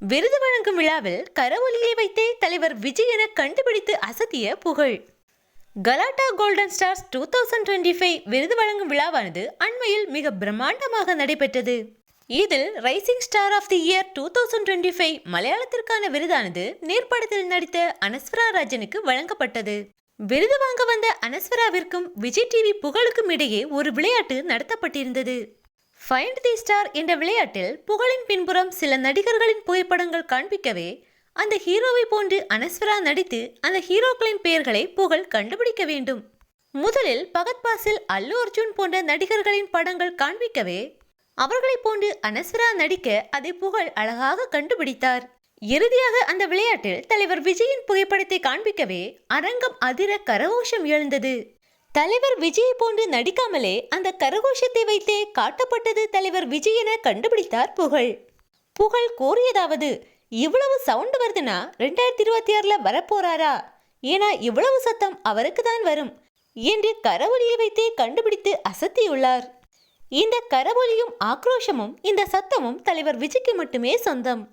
விருது வழங்கும் விழாவில் கரவொலியை வைத்தே தலைவர் விஜய் என கண்டுபிடித்து அசத்திய புகழ். Galatta golden stars two thousand twenty five விருது வழங்கும் விழாவானது அண்மையில் மிக பிரம்மாண்டமாக நடைபெற்றது. இதில் rising star of the year two thousand twenty five மலையாளத்திற்கான விருதானது நேர்படத்தில் நடித்த அனஸ்வரா ராஜனுக்கு வழங்கப்பட்டது. விருது வாங்க வந்த அனஸ்வராவிற்கும் விஜய் டிவி புகழுக்கும் இடையே ஒரு விளையாட்டு நடத்தப்பட்டிருந்தது. ஃபைண்ட் தி ஸ்டார் என்ற விளையாட்டில் புகழின் பின்புறம் சில நடிகர்களின் புகைப்படங்கள் காண்பிக்கவே அந்த ஹீரோவை போன்று அனஸ்வரா நடித்து அந்த ஹீரோக்களின் பெயர்களை புகழ் கண்டுபிடிக்க வேண்டும். முதலில் பகத் பாசில் அல்லு அர்ஜுன் போன்ற நடிகர்களின் படங்கள் காண்பிக்கவே அவர்களைப் போன்று அனஸ்வரா நடிக்க அதை புகழ் அழகாக கண்டுபிடித்தார். இறுதியாக அந்த விளையாட்டில் தலைவர் விஜயின் புகைப்படத்தை காண்பிக்கவே அரங்கம் அதிர கரகோஷம் எழுந்தது. தலைவர் விஜய் போன்று நடிக்காமலே அந்த கரகோஷத்தை வைத்தே காட்டப்பட்டது தலைவர் விஜய் என கண்டுபிடித்தார் புகழ். புகழ் கூறியதாவது இவ்வளவு சவுண்ட் வருதுன்னா ரெண்டாயிரத்தி இருபத்தி ஆறில் வரப்போறாரா? ஏன்னா இவ்வளவு சத்தம் அவருக்கு தான் வரும் என்று கரவொலியை வைத்தே கண்டுபிடித்து அசத்தியுள்ளார். இந்த கரவொலியும் ஆக்ரோஷமும் இந்த சத்தமும் தலைவர் விஜய்க்கு மட்டுமே சொந்தம்.